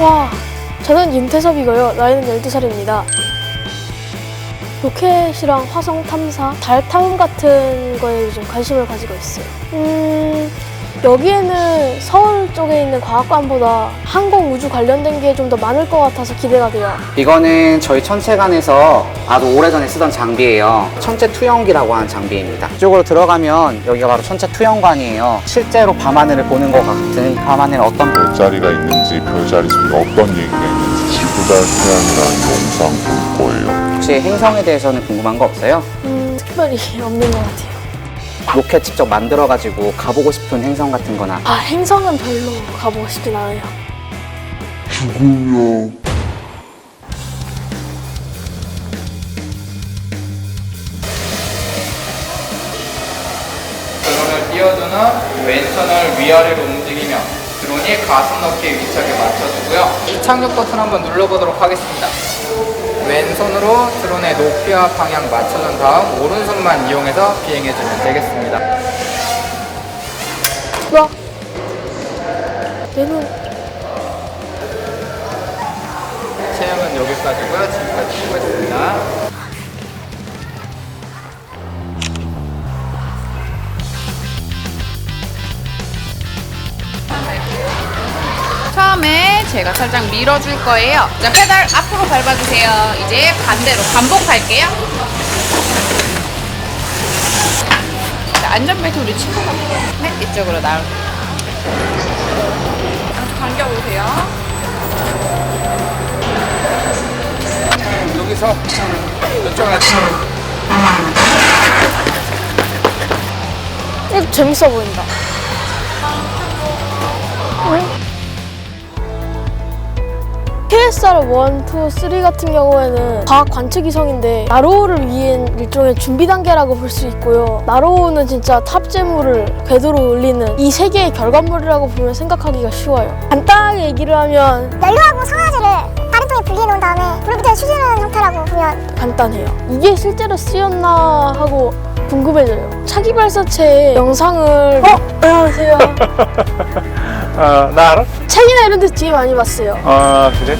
와, 저는 임태섭이고요. 나이는 12살입니다. 로켓이랑 화성 탐사, 달 탐험 같은 거에 좀 관심을 가지고 있어요. 음, 여기에는 서울 쪽에 있는 과학관보다 항공 우주 관련된 게 좀 더 많을 것 같아서 기대가 돼요. 이거는 저희 천체관에서 아주 오래전에 쓰던 장비예요. 천체 투영기라고 하는 장비입니다. 이쪽으로 들어가면 여기가 바로 천체 투영관이에요. 실제로 밤하늘을 보는 것 같은 밤하늘 어떤 별자리가 있는지 별자리 속에 어떤 얘기가 있는지 지구달 태양이라는 영상 볼 거예요. 혹시 행성에 대해서는 궁금한 거 없어요? 음, 특별히 없는 것 같아요. 로켓 직접 만들어가지고 가보고 싶은 행성 같은 거나 아, 행성은 별로 가보고 싶진 않아요. 드론을 띄워주는 왼손을 위아래로 움직이며 드론이 가슴 높이 위치하게 맞춰주고요. 착륙 버튼 한번 눌러보도록 하겠습니다. 왼손으로 드론의 높이와 방향 맞춰준 다음 오른손만 이용해서 비행해주면 되겠습니다. 와! 얘는 체험은 여기까지고요. 지금까지 수고했습니다. 처음에 제가 살짝 밀어줄 거예요. 자, 페달 앞으로 밟아주세요. 이제 반대로 반복할게요. 자, 안전벨트 우리 친구가 네, 이쪽으로 나올 당겨보세요. 여기서 이쪽에 이거 재밌어 보인다. KSR 1, 2, 3 같은 경우에는 과학 관측 위성인데 나로우를 위한 일종의 준비 단계라고 볼 수 있고요. 나로우는 진짜 탑 재물을 궤도로 올리는 이 세 개의 결과물이라고 보면 생각하기가 쉬워요. 간단하게 얘기를 하면 연료하고 성화제를 다른 통에 분리해 놓은 다음에 붙여 추주는 형태라고 보면 간단해요. 이게 실제로 쓰였나 하고 궁금해져요. 차기 발사체의 영상을 어? 안녕하세요. 아, 나 알아? 책이나 이런 데 되게 많이 봤어요. 아, 그래?